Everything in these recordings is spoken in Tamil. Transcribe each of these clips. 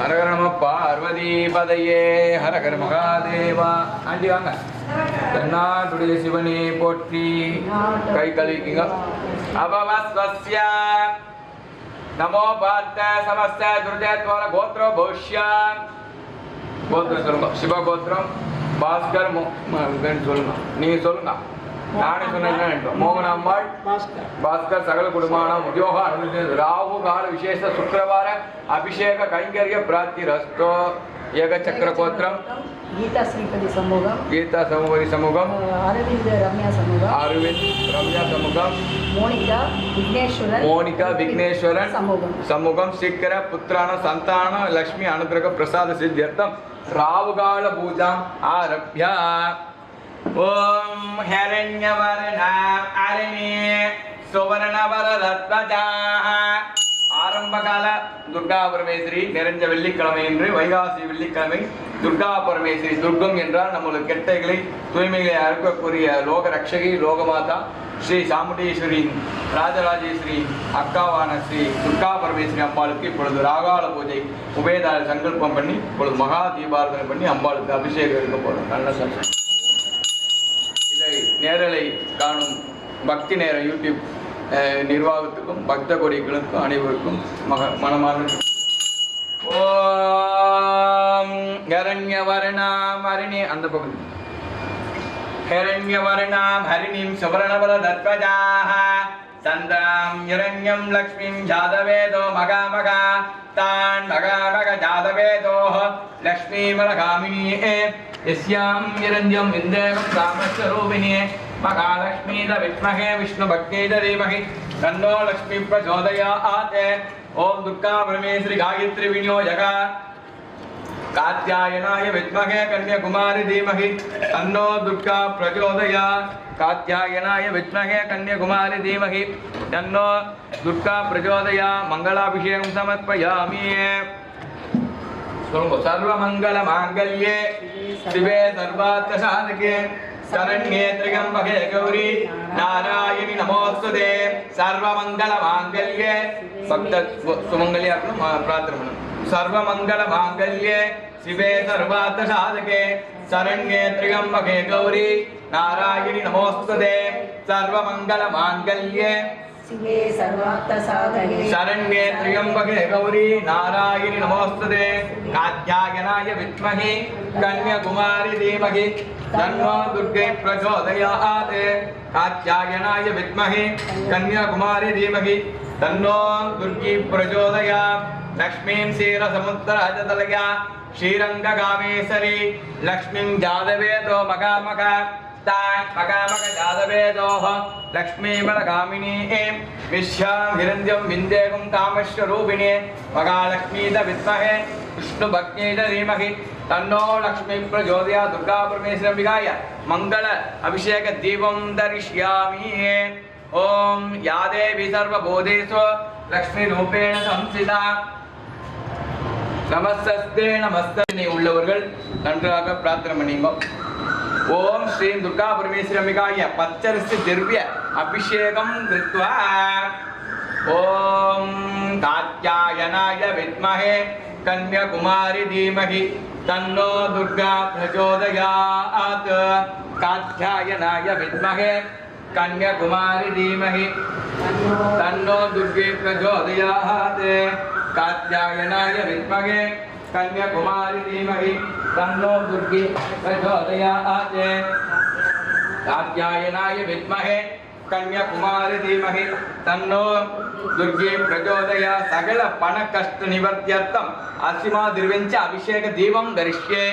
ஹரஹர பார்வதி பதையே. ஹரஹர மகாதேவா. ஆண்டி வாங்க. தென்னாடுடைய சிவனே போற்றி. கை கழுவிக்குங்க. அபவஸ்வஸ்ய. நமோ பார்த்த சமஸ்த துர்ஜத்வார கோத்ரோ பௌஷ்யா. கோத்திரம் சொல்லுங்க. சிவகோத்திரம் பாஸ்கர் சொல்லுங்க. நீங்க சொல்லுங்க. మోహనమ్మాళ్ భాస్కర్. సగల కుటుంబానం ఉద్యోగ రాహు కాల విశేష శుక్రవార అభిషేక కైంకర్య ప్రాతి రస్తో. ఏక చక్రపోత్రం గీతా రమ్య సమూహం అరవింద్ రమ్య విఘ్నేశ్వర మోనిక విఘ్నేశ్వర సమూహం సంతాన లక్ష్మి అనుగ్రహ ప్రసాద సిద్ధ్యర్థం. రావుగాళ పూజ ఆరభ్య. ஓம் हिरण्यवर्णा अरिणे ஆரம்பகால துர்கா பரமேஸ்வரி நிறைஞ்ச வெள்ளிக்கிழமை என்று வைகாசி வெள்ளிக்கிழமை துர்கா பரமேஸ்வரி துர்க்கம் என்றால் நம்மளுக்கு கெட்டைகளை தூய்மைகளை அறுக்கக்கூடிய லோக ரட்சகி லோகமாதா ஸ்ரீ சாமுண்டீஸ்வரியின் ராஜராஜேஸ்வரியின் அக்காவான ஸ்ரீ துர்கா பரமேஸ்வரி அம்பாளுக்கு இப்பொழுது ராகால பூஜை உபேதால சங்கல்பம் பண்ணி இப்பொழுது மகா தீபாரதனை பண்ணி அம்பாளுக்கு அபிஷேகம் இருக்க போகிறோம் நல்ல சந்தோஷம். நேரலை காணும் பக்தி நேரம் யூடியூப் நிர்வாகத்துக்கும் பக்த கொடிகளுக்கும் அனைவருக்கும் மக மனமான ஓம் ஹரண்யவர்ணாம் ஹரிணி அந்த பகுதி ஹரண்யவர்ணாம் ஹரிணிம் சுவர்ணபலதத்வஜாः सन्दम हिरण्यम लक्ष्मी जादवेदो मगा सन्तां हिरण्यं मगा जातवेदो मगामगा तान् मगामगजातवेदोः लक्ष्मीमलगामिनी यस्यां हिरण्यं विन्देवं कामस्वरूपिणी महालक्ष्मीद विद्महे विष्णुभक्तीद धीमहि तन्नो लक्ष्मीप्रचोदयात् गायत्री दुर्गाभ्रमे जगा कात्यायनाय विद्महे कन्या कुमारी धीमहि तन्नो दुर्गा प्रजोदया कात्यायनाय विद्महे कन्याकुमारी धीमहि। तन्नो दुर्गा प्रचोदया मङ्गलाभिषेकं समर्पयामि। सर्वमङ्गलमाङ्गल्ये शिवे सर्वार्थसाधके शरण्ये त्र्यम्बके गौरी नारायणि नमोस्तुते सर्वमङ्गलमाङ्गल्ये। भक्त सुमङ्गल्ये प्रार्थना सर्वमङ्गलमाङ्गल्ये शिवे सर्वार्थसाधके शरण्ये त्र्यम्बके गौरी नारायणि नमोस्तुते सर्वमङ्गलमाङ्गल्ये शिवे सर्वार्थसाधके शरण्ये त्र्यम्बके गौरी नारायणि नमोस्तुते कात्यायनाय विद्महे कन्याकुमारि धीमहि तन्नो दुर्गे प्रचोदयात् कात्यायनाय विद्महे कन्याकुमारि धीमहि तन्नो दुर्गी प्रचोदयात् लक्ष्मीं क्षीरसमुद्रहजतलया श्रीरंग श्रीरङ्गकामेश्वरी लक्ष्मीं जातवेदो मकामक मकामक जातवेदोः लक्ष्मीपदकामिनी विश्यां हिरण्यं विन्देगुं कामेश्वरूपिणे मकालक्ष्मी च विद्महे विष्णुभक्त्यै च धीमहि, तन्नो लक्ष्मी प्रचोदया दुर्गा परमेश्वरम्बिकाय मङ्गल अभिषेकदीपं दर्शयामि ॐ या देवी सर्वबोधेषु लक्ष्मीरूपेण संस्थिता। நமஸ்தே நமஸ்தனை உள்ளவர்கள். நன்றாக பிரார்த்தனை பண்ணிங்கோ ஓம் ஸ்ரீம் துர்கா பரமேஸ்வரமிகாய பச்சரிசி திரவிய அபிஷேகம் கிருத்வா. ஓம் காத்யாயனாய வித்மஹே கன்யாகுமாரி தீமஹி தன்னோ துர்கா பிரச்சோதயாத் காத்யாயனாய வித்மஹே கன்யாகுமாரி தீமஹி தன்னோ துர்கே பிரச்சோதயாத் कात्यायनाय विद्महे कन्याकुमारी धीमहि तन्नो दुर्गे प्रचोदयात् कात्यायनाय विद्महे कन्याकुमारी धीमहि तन्नो दुर्गे प्रचोदया सकल पण कष्ट निवर्त्यर्थम् असीमा दिर्विञ्च अभिषेक दीपं दरिष्ये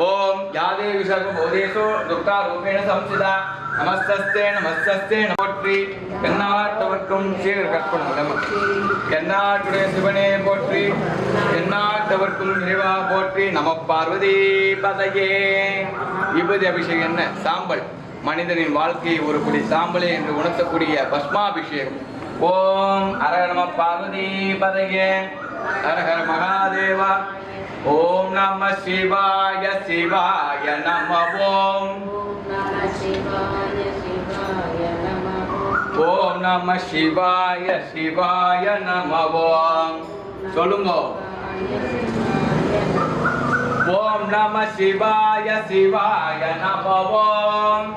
ॐ या देवी सर्वबोधेषु दुःखारूपेण संस्थिता நமஸ்தஸ்தே நமஸ்தஸ்தே போற்றி எந்நாட்டவர்க்கும் சீர் கற்பனம் நமக்கு எந்நாட்டுடைய சிவனே போற்றி எந்நாட்டவர்க்கும் இறைவா போற்றி நம பார்வதி பதையே விபூதி அபிஷேகம் என்ன சாம்பல் மனிதனின் வாழ்க்கையை ஒரு குடி சாம்பலே என்று உணர்த்தக்கூடிய பஸ்மாபிஷேகம் ஓம் ஹர நம பார்வதி பதையே ஹர ஹர மகாதேவா ஓம் நம சிவாய சிவாய நம ஓம் ஓம் நம சிவாய சிவாய நம ஓம் சொல்லுங்க ஓம் நம சிவாய சிவாய நம ஓம்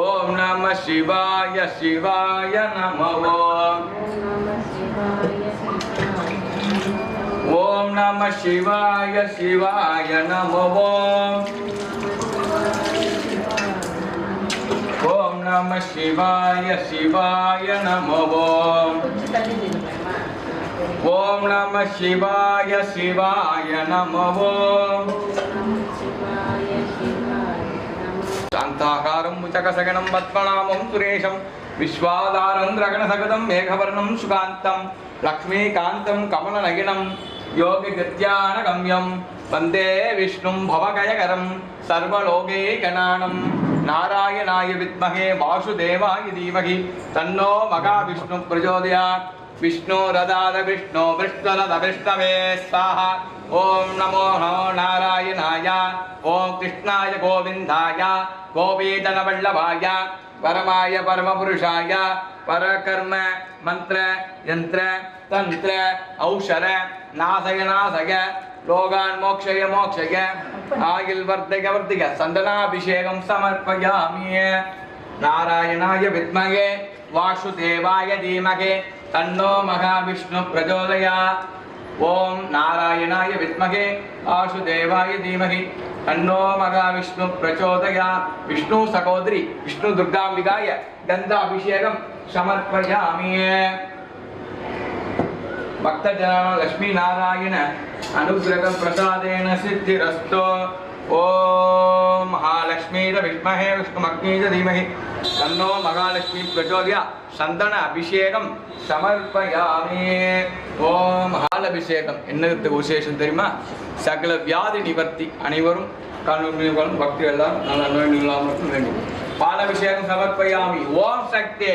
ஓம் நம சிவாய சிவாய நம ஓம் நம சிவாய சிவாய நமவோம் ஓம் நம சிவாய சிவாய நமவோம் ஓம் நம சிவாய சிவாய நமவோம் शान्ताकारं मुचकसगणं पद्मनामं सुरेशं विश्वादारं द्रगणसगतं मेघवर्णं सुकान्तं लक्ष्मीकान्तं कमलनयनं योगिकृत्यानगम्यं वन्दे विष्णुं भवकयकरं सर्वलोकैकणां नारायणाय विद्महे वासुदेवाय धीमहि। तन्नो महाविष्णुप्रचोदयात् प्रचोदयात्। रदा विष्णो विष्णलविष्णवेमे स्वाहा। ॐ नमो नमो नारायणाय। ॐ कृष्णाय गोविन्दाय। गोपीतनवल्लभाय परमाय परमपुरुषाय। परकर्म மந்திர யந்திர தந்திர ஔஷர நாசய நாசக லோகான் மோக்ஷய மோக்ஷய ஆகில் வர்த்தக வர்த்திக சந்தனாபிஷேகம் சமர்ப்பயாமிய. நாராயணாய வித்மகே வாசுதேவாய தீமகே தன்னோ மகாவிஷ்ணு பிரஜோதயா. ஓம் நாராயணாய வித்மகே வாசுதேவாய தீமகி. தன்னோ மகா விஷ்ணு பிரச்சோதயா விஷ்ணு சகோதரி விஷ்ணு துர்காம்பிகாய கந்தாபிஷேகம் சமர்ப்பயாமியே. பக்தஜன லட்சுமி நாராயண அனுகிரக பிரசாதேன சித்திரஸ்தோ. ஓம் மகாலட்சுமீர விஷ்மஹே விஷ்ணுமக்னீர தீமஹி தன்னோ மகாலட்சுமி பிரச்சோதயா சந்தன அபிஷேகம் சமர்ப்பயாமே. ஓம் மகால் அபிஷேகம் என்னது விசேஷம் தெரியுமா? சகல வியாதி நிவர்த்தி அனைவரும் கண்ணும் பக்தி எல்லாம் நல்ல நோய் இல்லாமல் இருக்கும் வேண்டும். பாலபிஷேகம் சமர்ப்பயாமி. ஓம் சக்தி.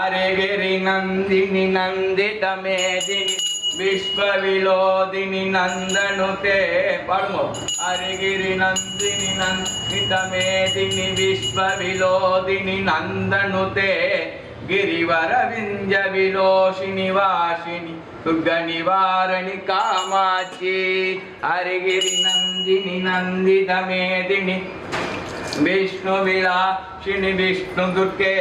அரே கிரி நந்தினி நந்திதமேதினி ವಿಶ್ವವಿಲೋದಿನಿ ನಂದನುತೆ ಪಡ್ಮೋ ಹರಿಗಿರಿ ನಂದಿನಿ ನಂದಿತ ಮೇದಿನಿ ವಿಶ್ವವಿಲೋದಿನಿ ನಂದನುತೆ ಗಿರಿವರ ವಿಂಜ ವಿಲೋಷಿನಿ ವಾಸಿನಿ ದುರ್ಗ ನಿವಾರಣಿ ಕಾಮಾಚಿ ಹರಿಗಿರಿ ನಂದಿನಿ ನಂದಿತ ಮೇದಿನಿ, ವಿಷ್ಣು ವಿಲಾಸಿನಿ ವಿಷ್ಣು ದುರ್ಗೆ.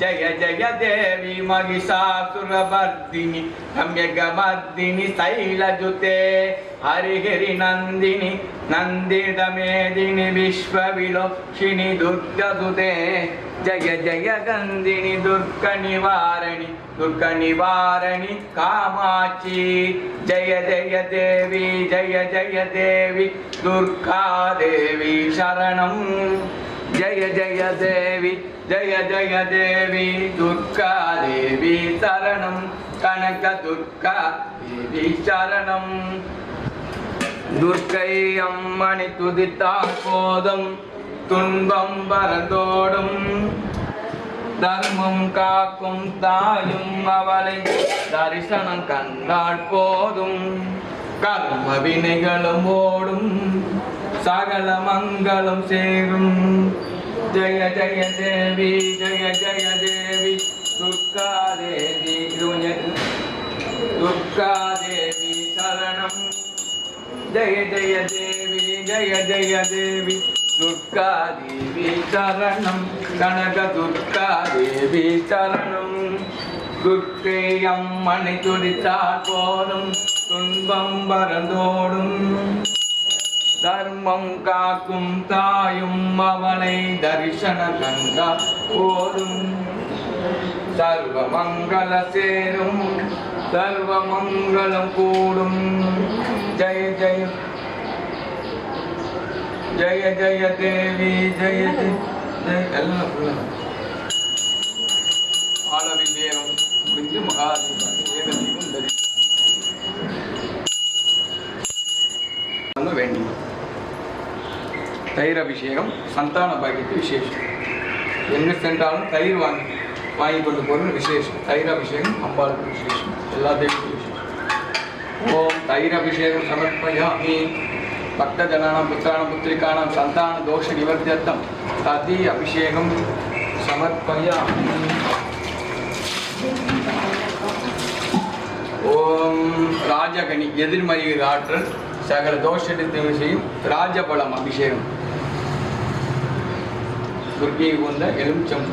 జయ జయ దేవి మహిషాసురవర్ధిని రమ్యగమర్దిని శైలజుతే హరిహరి నందిని నందిత విశ్వవిలోక్షిణి దుర్గదుతే జయ జయ గంధిని దుర్గ నివారణి దుర్గ నివారణి కామాచి జయ జయ దేవి జయ జయ దేవి దుర్గాదేవి శరణం. ஜெய ஜெய தேவி ஜெய ஜெய தேவி துர்கா தேவி சரணம். கனக துர்கா தேவி சரணம். துர்க்கை அம்மனை துதித்தால் போதும் துன்பம் பரந்தோடும் தர்மம் காக்கும் தாயும் அவளை தரிசனம் கண்டால் போதும். கர்ம வினைகளும் ஓடும். சகல மங்களம் சேரும். ஜெய ஜெய தேவி ஜெய ஜெய தேவி. துர்கா தேவி துர்கா தேவி சரணம். ஜெய ஜெய தேவி ஜெய ஜெய தேவி. துர்கா தேவி சரணம். கனக துர்கா தேவி சரணம். துர்க்கை அம்மனை துடித்தால் போதும். துன்பம் பறந்தோடும் தர்மம் காக்கும் தாயும் அவளை தரிசன கண்டா போதும் சர்வ மங்கள சேரும் சர்வ மங்களம் கூடும். ஜெய ஜெய. ஜெய ஜெய தேவி ஜெய ஜெய. ஜெய எல்லாம் தயிர் அபிஷேகம் சந்தான பாக்கியத்து விசேஷம். எங்கே சென்றாலும் தயிர் வாங்கி வாங்கி கொண்டு போகிறது விசேஷம். தயிர் அபிஷேகம் அம்பாளுக்கு விசேஷம். எல்லா தெய்வத்துக்கும் விசேஷம். ஓம் தயிர் அபிஷேகம் சமர்ப்பயாமி. பக்தஜனானாம் புத்திராணம் புத்திரிக்கானாம் சந்தான தோஷ நிவர்த்தியர்த்தம் ததி அபிஷேகம் சமர்ப்பயாமி. ஓம் ராஜகணி எதிர்மறை ஆற்றல் சகல தோஷத்தை செய்யும் ராஜபலம் அபிஷேகம். துர்க்கை கொண்ட எலுமிச்சம்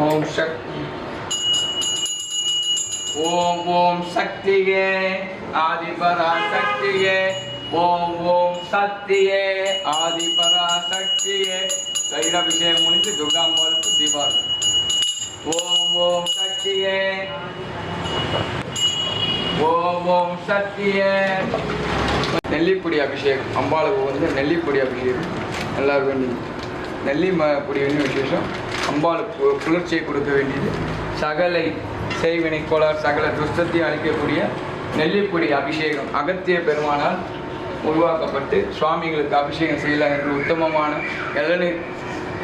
ஓம் சக்தி ஓம் ஓம் சக்தியே ஆதிபரா சக்தியே ஓம் ஓம் சக்தியே ஆதிபரா ஆதிபராசக்தியே தைராபிஷேகம் முடிந்து துர்காம்பாளுக்கு தீபாவளி ஓம் ஓம் சக்தியே ஓம் ஓம் சக்தியே நெல்லிப்பொடி அபிஷேகம் அம்பாளுக்கு வந்து நெல்லிப்பொடி அபிஷேகம். நல்லா வேண்டியது நெல்லி ம பொடி வேண்டிய விசேஷம் அம்பாளுக்கு குளிர்ச்சியை கொடுக்க வேண்டியது. சகலை செய்வினை கோளார் சகல துஷ்டத்தை அளிக்கக்கூடிய நெல்லிப்பொடி அபிஷேகம். அகத்திய பெருமானால் உருவாக்கப்பட்டு சுவாமிகளுக்கு அபிஷேகம் செய்யலாம் என்று உத்தமமான இளநீர்.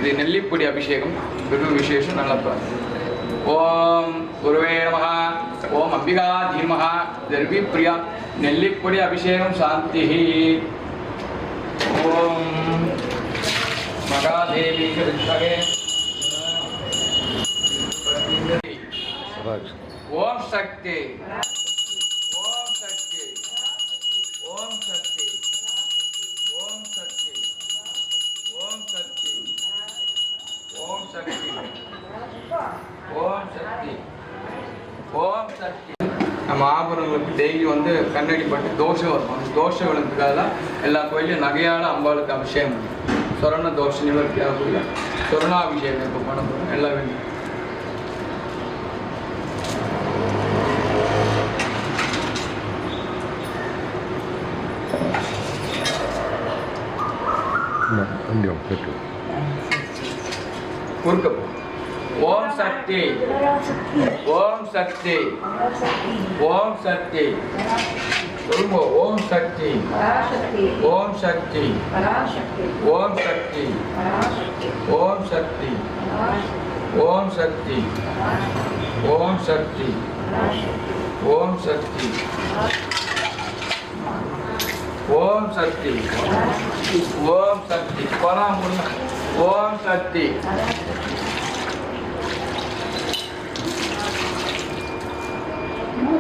இது நெல்லிப்பொடி அபிஷேகம். வெகு விசேஷம் நல்லா ஓம் குருவே अंबिका धीमः द्रविप्रिया नेल्लिपुडि अभिषेकं शान्तिः। ॐ ओम शक्ति। வந்து கண்ணாடி பட்டு தோஷம் வரும். அந்த தோஷம் விழுந்துக்காக எல்லா கோயிலையும் நகையால் அம்பாளுக்கு அபிஷேகம் சொரண தோஷ நிவர்த்தி ஆகக்கூடிய சொர்ணாபிஷேகம் இப்போ பண்ண போகிறோம் எல்லாம் கொஞ்சம் பெற்று குறுக்க போ. ஓம் சக்தி ஓம் சக்தி ஓம் சக்தி சொல்லுங்க ஓம் சக்தி ஓம் சக்தி ஓம் சக்தி ஓம் சக்தி ஓம் சக்தி ஓம் சக்தி ஓம் சக்தி ஓம் சக்தி ஓம் சக்தி போலாம் ஓம் சக்தி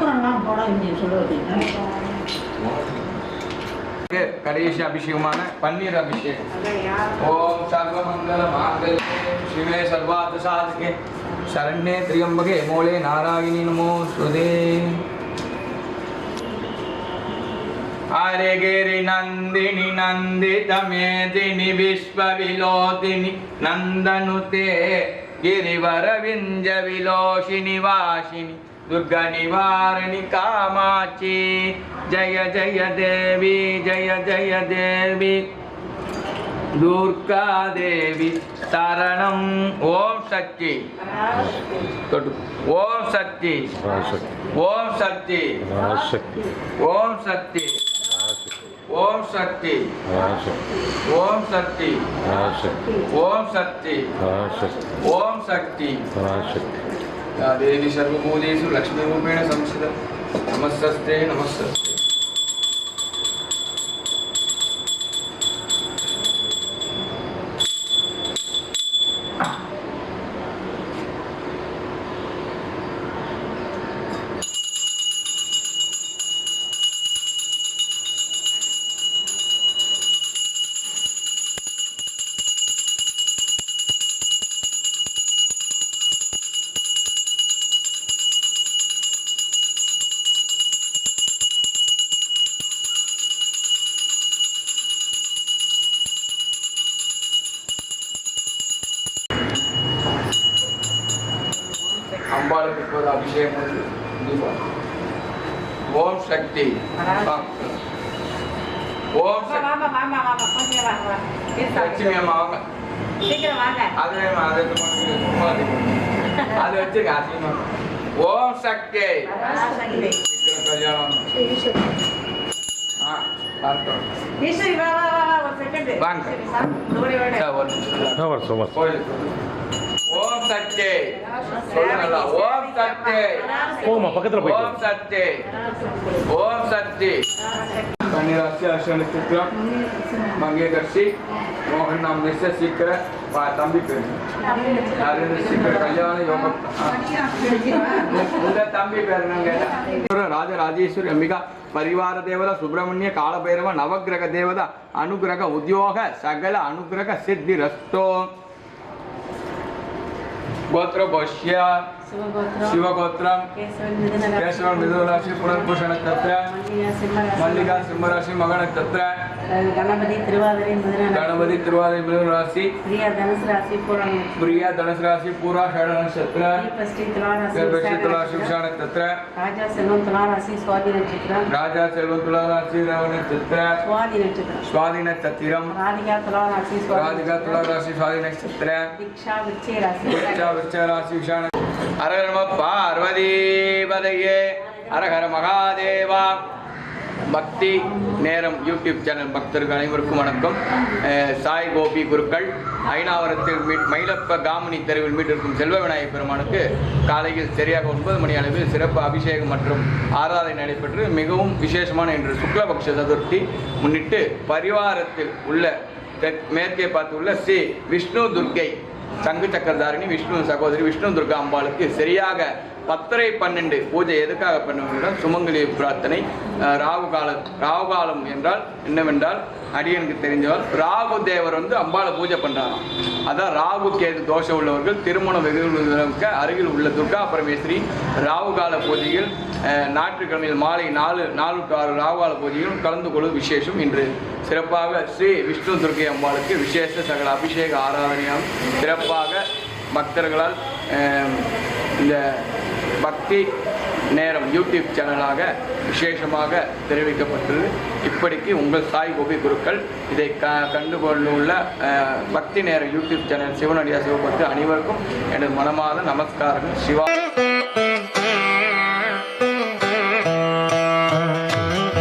மூக்கரெல்லாம் போட வேண்டிய சொல்லுவீங்க கடைசி அபிஷேகமான பன்னீர் அபிஷேகம் ஓம் சர்வமங்கல மாங்கல்யே சிவே சர்வார்த்த சாதகே சரண்யே திரியம்பகே மூலே நாராயணி நமோ சுதே हरिगिरि नन्दिनि नन्दित मेदिनि विश्वविलोदिनि नन्दनुते गिरिवरविञ्ज विलोषिनि वासिनि దుర్గ నివారిణి కామాక్షి జయ జయ దేవి జయ జయ దేవి దుర్గాదేవి சரணம் ஓம் சக்தி ஓம் சக்தி ஓம் சக்தி ஓம் சக்தி ஓம் சக்தி ஓம் சக்தி ஓம் சக்தி ஓம் சக்தி या देवी सर्वभूतेषु लक्ष्मीरूपेण संस्थिता नमस्ते नमस्ते ஓம் லட்சுமி அம்மா வாங்க. அதுவே அது வச்சுக்க அசிங்கம் ஓம் சக்தி. கல்யாணம். ஆ வாங்க. ஒரு நிமிஷம் சக்தி சொல்லுங்களா ஓம் சக்தி போமா பக்கத்துல போய் ஓம் சக்தி ஓம் சக்தி கன்னிராசி அஸ்வினி சுக்ரம் மங்கேகர்ஷி மோகன் நாம் நிச்சய சீக்கிர தம்பி பேர் நரேந்திர சீக்கிர கல்யாண யோகம் உங்க தம்பி பேர் என்னங்க ராஜராஜேஸ்வரி அம்பிகா ಪರಿವಾರ ದೇವದ ಸುಬ್ರಹ್ಮಣ್ಯ ಕಾಳಭೈರವ ನವಗ್ರಹ ದೇವದ ಅನುಗ್ರಹ ಉದ್ಯೋಗ ಸಕಲ ಅನುಗ್ರಹ ಸಿದ್ಧಿರಷ್ಟೋ Quatro bochear शिवगोत्रम केशव राशि नक्षत्र मल्लिका सिंह राशि मग नक्षत्र गणपति गणपति राशि प्रिया राशि पूरा षड नक्षत्र राजा राशि नक्षत्र नक्षत्र राधिका तुला राशि राधिका राशि नक्षत्र दीक्षा वृक्ष राशि दीक्षा वृक्ष राशि நட்சத்திரம் ராதிகா அரகர பார்வதி பதையே மகாதேவா. பக்தி நேரம் யூடியூப் சேனல் பக்தர்கள் அனைவருக்கும் வணக்கம். சாய் கோபி குருக்கள் ஐநாவரத்தில் மீட் மயிலப்ப காமினி தெருவில் மீட்டிருக்கும் செல்வ விநாயகப் பெருமானுக்கு காலையில் சரியாக ஒன்பது மணி அளவில் சிறப்பு அபிஷேகம் மற்றும் ஆராதனை நடைபெற்று மிகவும் விசேஷமான இன்று சுக்லபக்ஷ சதுர்த்தி முன்னிட்டு பரிவாரத்தில் உள்ள தெற் மேற்கே பார்த்து உள்ள ஸ்ரீ விஷ்ணு துர்க்கை சங்கு சக்கரதாரிணி விஷ்ணு சகோதரி விஷ்ணு துர்கா அம்பாளுக்கு சரியாக பத்தரை பன்னெண்டு பூஜை எதுக்காக பண்ணுவோம் சுமங்கலி பிரார்த்தனை ராகு காலம் ராகு காலம் என்றால் என்னவென்றால் அடியனுக்கு தெரிஞ்சவர். ராகு தேவர் வந்து அம்பாளை பூஜை பண்ணுறாராம் அதான் ராகு கேது தோஷம் உள்ளவர்கள் திருமணம் வெகுக்க அருகில் உள்ள துர்கா பரமேஸ்வரி ராகுகால பூஜையில் ஞாயிற்றுக்கிழமையில் மாலை நாலு நாலு ஆறு ராகுகால பூஜையில் கலந்து கொள்ளும் விசேஷம் இன்று. சிறப்பாக ஸ்ரீ விஷ்ணு துர்க்கை அம்பாளுக்கு விசேஷ சகல அபிஷேக ஆராதனையால் சிறப்பாக பக்தர்களால் இந்த பக்தி நேரம் யூடியூப் சேனலாக விசேஷமாக தெரிவிக்கப்பட்டுள்ளது. இப்படிக்கு உங்கள் சாய் கோபி குருக்கள் இதை க கண்டுகொண்டுள்ள பக்தி நேர யூடியூப் சேனல் சிவனடியா சிவபக்தி அனைவருக்கும் எனது மனமார்ந்த நமஸ்காரங்கள். சிவா